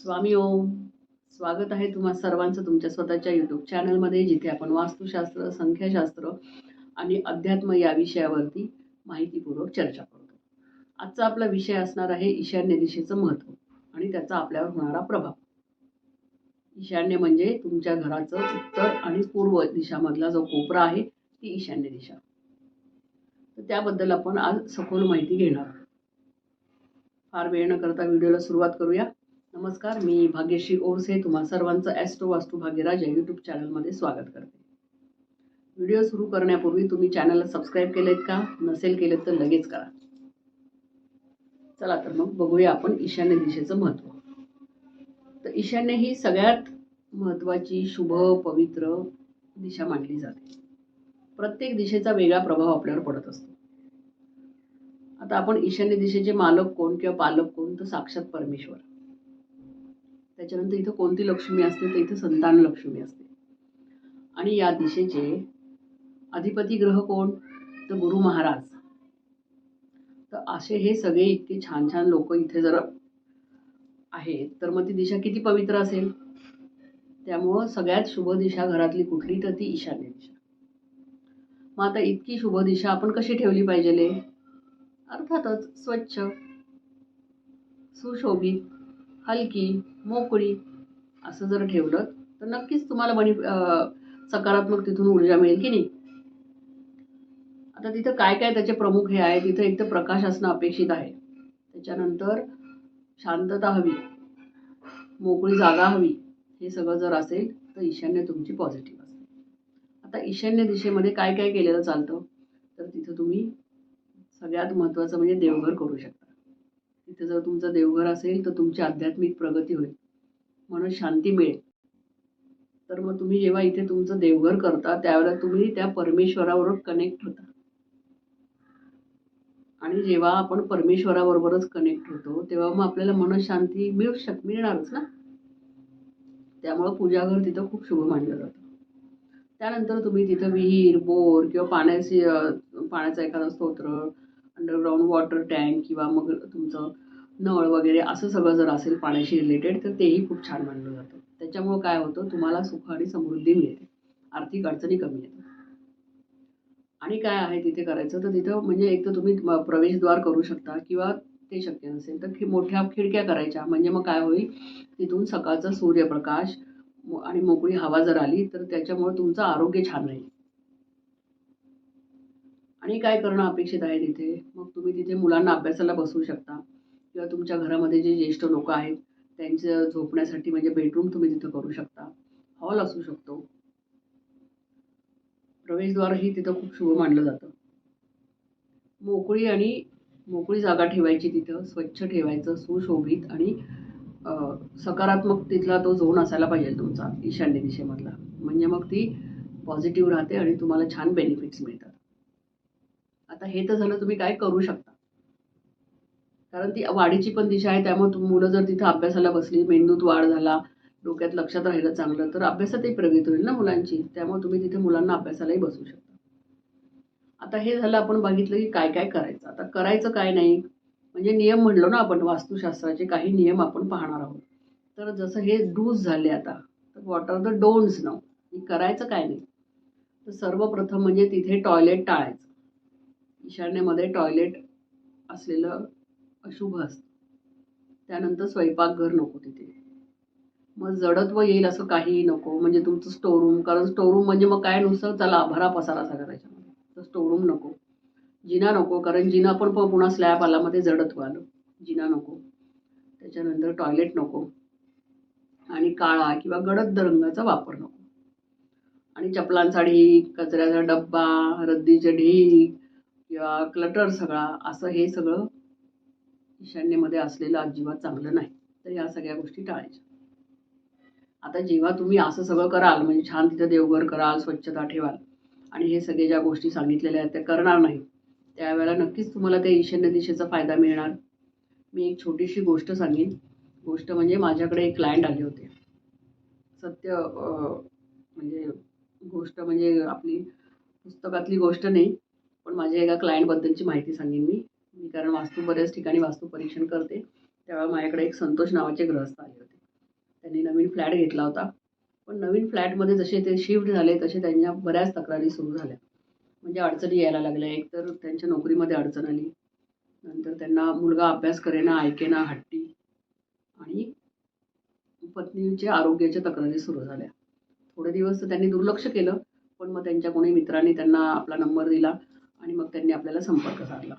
स्वामी ओम. स्वागत आहे तुम्हा सर्वांचं तुमच्या स्वतःच्या यूट्यूब चॅनलमध्ये जिथे आपण वास्तुशास्त्र संख्याशास्त्र आणि अध्यात्म या विषयावरती माहितीपूर्वक चर्चा करतो. आजचा आपला विषय असणार आहे ईशान्य दिशेचं महत्त्व आणि त्याचा आपल्यावर होणारा प्रभाव. ईशान्य म्हणजे तुमच्या घराचं उत्तर आणि पूर्व दिशामधला जो कोपरा आहे ती ईशान्य दिशा. तर त्याबद्दल आपण आज सखोल माहिती घेणार आहोत. फार वेळ न करता व्हिडिओला सुरुवात करूया. नमस्कार मी भाग्यश्री ओरसे. तुम्हा सर्वांचं ॲस्ट्रो वास्तू भाग्यराज या यूट्यूब चॅनलमध्ये स्वागत करते. व्हिडिओ सुरू करण्यापूर्वी तुम्ही चॅनलला सबस्क्राईब केलेत का? नसेल केलेत तर लगेच करा. चला तर मग बघूया आपण ईशान्य दिशेचं महत्त्व तर ईशान्य ही सगळ्यात महत्त्वाची शुभ पवित्र दिशा मानली जाते. प्रत्येक दिशेचा वेगळा प्रभाव आपल्यावर पडत असतो. आता आपण ईशान्य दिशेचे मालक कोण किंवा पालक कोण? तर साक्षात परमेश्वर. त्याच्यानंतर इथं कोणती लक्ष्मी असते? तर इथं संतान लक्ष्मी असते. आणि या दिशेचे अधिपती ग्रह कोण? तर गुरु महाराज. तर असे हे सगळे इतके छान छान लोक इथे जर आहेत तर मग ती दिशा किती पवित्र असेल? त्यामुळं सगळ्यात शुभ दिशा घरातली कुठली? तर ती ईशान्य दिशा. मग आता इतकी शुभ दिशा आपण कशी ठेवली पाहिजे अर्थातच स्वच्छ सुशोभित हलकी मोकळी असं जर ठेवलं तर नक्कीच तुम्हाला मनी सकारात्मक तिथून ऊर्जा मिळेल की नाही? आता तिथं काय काय त्याचे प्रमुख हे आहे तिथं एक तर प्रकाश असणं अपेक्षित आहे. त्याच्यानंतर शांतता हवी मोकळी जागा हवी हे सगळं जर असेल तर ईशान्य तुमची पॉझिटिव्ह असते आता ईशान्य दिशेमध्ये काय काय केलेलं चालतं तर तिथं तुम्ही सगळ्यात महत्त्वाचं म्हणजे देवघर करू शकता. तिथे जर तुमचं देवघर असेल तर तुमची आध्यात्मिक प्रगती होईल. म्हणून शांती मिळेल. तर मग तुम्ही जेव्हा इथे तुमचं देवघर करता त्यावेळेला तुम्ही त्या परमेश्वराबरोबर कनेक्ट होता. आणि जेव्हा आपण परमेश्वराबरोबरच कनेक्ट होतो तेव्हा मग आपल्याला मनशांती मिळू शक मिळणारच ना? त्यामुळं पूजाघर तिथं खूप शुभ मानलं जातं. त्यानंतर तुम्ही तिथं विहीर बोर किंवा पाण्याची पाण्याचा एखादा स्तोत्र अंडरग्राऊंड वॉटर टँक किंवा मग तुमचं नळ वगैरे असं सगळं जर असेल पाण्याशी रिलेटेड तर तेही खूप छान मानलं जातं. त्याच्यामुळं काय होतं तुम्हाला सुख आणि समृद्धी मिळते. आर्थिक अडचणी कमी येतात. आणि काय आहे तिथे करायचं तर तिथं म्हणजे एक तर तुम्ही प्रवेशद्वार करू शकता किंवा ते शक्य नसेल तर खि मोठ्या खिडक्या करायच्या. म्हणजे मग काय होईल तिथून सकाळचा सूर्यप्रकाश आणि मोकळी हवा जर आली तर त्याच्यामुळे तुमचं आरोग्य छान राहील. आणि काय करणं अपेक्षित आहे तिथे? मग तुम्ही तिथे मुलांना अभ्यासाला बसवू शकता. किंवा तुमच्या घरामध्ये जे ज्येष्ठ लोक आहेत त्यांचं झोपण्यासाठी म्हणजे बेडरूम तुम्ही तिथं करू शकता. हॉल असू शकतो. प्रवेशद्वारही तिथं खूप शुभ मानलं जातं. मोकळी आणि मोकळी जागा ठेवायची तिथं. स्वच्छ ठेवायचं सुशोभित आणि सकारात्मक तिथला तो झोन असायला पाहिजे तुमचा ईशान्य दिशेमधला. म्हणजे मग ती पॉझिटिव्ह राहते आणि तुम्हाला छान बेनिफिट्स मिळतात. आता हे तर झालं तुम्ही काय करू शकता? कारण ती वाढीची पण दिशा आहे त्यामुळे मुलं जर तिथं अभ्यासाला बसली मेंदूत वाढ झाला डोक्यात लक्षात राहिलं चांगलं तर अभ्यासातही प्रगती होईल ना मुलांची. त्यामुळे तुम्ही तिथे मुलांना अभ्यासालाही बसू शकता. आता हे झालं आपण बघितलं की काय काय करायचं. आता करायचं काय नाही म्हणजे नियम म्हणलो ना आपण वास्तुशास्त्राचे काही नियम आपण पाहणार आहोत. तर जसं हे डूज झाले आता तर वॉट आर द डोंट्स नाव की करायचं काय नाही? तर सर्वप्रथम म्हणजे तिथे टॉयलेट टाळायचं. ईशान्येमध्ये टॉयलेट असलेलं अशुभ असतं. त्यानंतर स्वयंपाकघर नको तिथे. मग जडत्व येईल असं काहीही नको. म्हणजे तुमचं स्टोरूम कारण स्टोरूम म्हणजे मग काय नुसतं चला भरा पसारा सगळा त्याच्यामध्ये. तर स्टोरूम नको. जिना नको कारण जिना पण पुन्हा स्लॅब आला मध्ये जडत्व आलं. जिना नको. त्याच्यानंतर टॉयलेट नको. आणि काळा किंवा गडद रंगाचा वापर नको. आणि चपलांचा कचऱ्याचा डब्बा रद्दीचे ढीक किंवा क्लटर सगळा असं हे सगळं ईशान्येमध्ये असलेलं अजिबात चांगलं नाही. तर या सगळ्या गोष्टी टाळायच्या. आता जेव्हा तुम्ही असं सगळं कराल म्हणजे छान तिथं देवघर कराल स्वच्छता ठेवाल आणि हे सगळे ज्या गोष्टी सांगितलेल्या आहेत त्या करणार नाही त्यावेळेला नक्कीच तुम्हाला त्या ईशान्य दिशेचा फायदा मिळणार. मी एक छोटीशी गोष्ट सांगेन. गोष्ट म्हणजे माझ्याकडे एक क्लायंट आले होते. सत्य म्हणजे गोष्ट म्हणजे आपली पुस्तकातली गोष्ट नाही पण माझ्या एका क्लायंटबद्दलची माहिती सांगेन मी. मी कारण वास्तू बऱ्याच ठिकाणी वास्तू परीक्षण करते. त्यावेळेला माझ्याकडे एक संतोष नावाचे ग्रहस्थ आले होते. त्यांनी नवीन फ्लॅट घेतला होता. पण नवीन फ्लॅटमध्ये जसे ते शिफ्ट झाले तसे त्यांच्या बऱ्याच तक्रारी सुरू झाल्या. म्हणजे अडचणी यायला लागल्या. एकतर त्यांच्या नोकरीमध्ये अडचण आली. नंतर त्यांना मुलगा अभ्यास करेना ऐकेना हट्टी आणि पत्नीच्या आरोग्याच्या तक्रारी सुरू झाल्या. थोडे दिवस तर त्यांनी दुर्लक्ष केलं. पण मग त्यांच्या कोणी मित्रांनी त्यांना आपला नंबर दिला. आणि मग त्यांनी आपल्याला संपर्क साधला.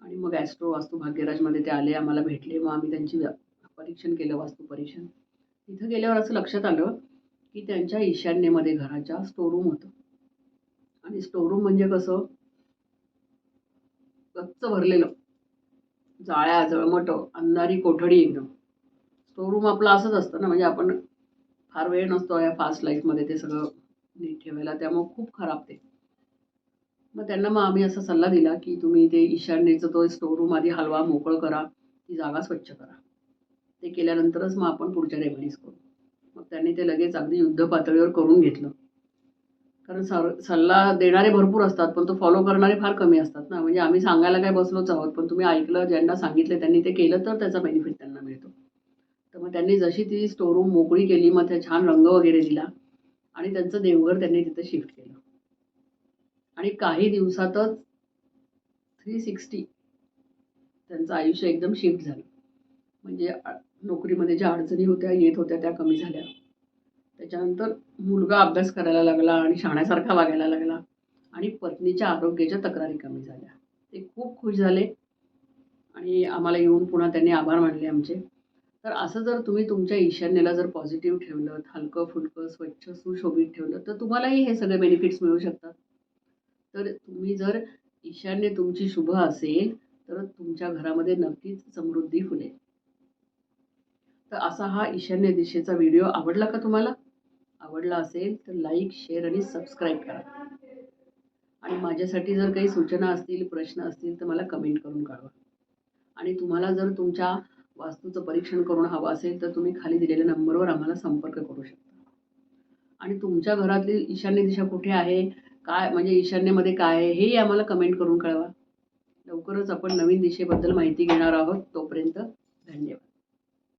आणि मग ॲस्ट्रो वास्तू भाग्यराजमध्ये ते आले आम्हाला भेटले. मग आम्ही त्यांची परीक्षण केलं वास्तू परीक्षण. तिथं गेल्यावर असं लक्षात आलं की त्यांच्या ईशान्येमध्ये घराच्या स्टोरूम होतं. आणि स्टोरूम म्हणजे कसं? गच्च भरलेलं. जाळ्या जळमटं अंधारी कोठडी एकदम. स्टोरूम आपलं असंच असतं ना म्हणजे आपण फार वेळ नसतो या फास्ट लाईफमध्ये ते सगळं नीट ठेवायला. त्यामुळं खूप खराब ते. मग त्यांना मग आम्ही असा सल्ला दिला की तुम्ही ते ईशान्येचं तो स्टोरूम आधी हलवा मोकळं करा ती जागा स्वच्छ करा. ते केल्यानंतरच मग आपण पुढच्या रेमेडीज करू. मग त्यांनी ते लगेच अगदी युद्ध पातळीवर करून घेतलं. कारण सर सल्ला देणारे भरपूर असतात पण तो फॉलो करणारे फार कमी असतात ना. म्हणजे आम्ही सांगायला काय बसलोच आहोत पण तुम्ही ऐकलं ज्यांना सांगितलं त्यांनी ते केलं तर त्याचा बेनिफिट त्यांना मिळतो. तर मग त्यांनी जशी ती स्टोरूम मोकळी केली मग त्या छान रंग वगैरे दिला आणि त्यांचं देवघर त्यांनी तिथं शिफ्ट केलं. आणि काही दिवसातच थ्री सिक्स्टी त्यांचं आयुष्य एकदम शिफ्ट झालं. म्हणजे नोकरीमध्ये ज्या अडचणी होत्या येत होत्या त्या कमी झाल्या. त्याच्यानंतर मुलगा अभ्यास करायला लागला आणि शाण्यासारखा वागायला लागला आणि पत्नीच्या आरोग्याच्या तक्रारी कमी झाल्या. ते खूप खुश झाले आणि आम्हाला येऊन पुन्हा त्यांनी आभार मानले आमचे. तर असं जर तुम्ही तुमच्या ईशान्येला जर पॉझिटिव्ह ठेवलं हलकं फुलकं स्वच्छ सुशोभित ठेवलं तर तुम्हालाही हे सगळे बेनिफिट्स मिळू शकतात. तर तुम्ही जर ईशान्य तुमची शुभ असेल तर तुमच्या घरामध्ये नक्कीच समृद्धी फुलेल. तर असा हा ईशान्य दिशेचा व्हिडिओ आवडला का तुम्हाला? आवडला असेल तर लाईक शेअर आणि सबस्क्राईब करा. आणि माझ्यासाठी जर काही सूचना असतील प्रश्न असतील तर मला कमेंट करून कळवा. आणि तुम्हाला जर तुमच्या वास्तूचं परीक्षण करून हवं असेल तर तुम्ही खाली दिलेल्या नंबरवर आम्हाला संपर्क करू शकता. आणि तुमच्या घरातली ईशान्य दिशा कुठे आहे? काय म्हणजे ईशान्येमध्ये काय आहे हेही आम्हाला कमेंट करून कळवा. लवकरच आपण नवीन दिशेबद्दल माहिती घेणार आहोत तोपर्यंत धन्यवाद.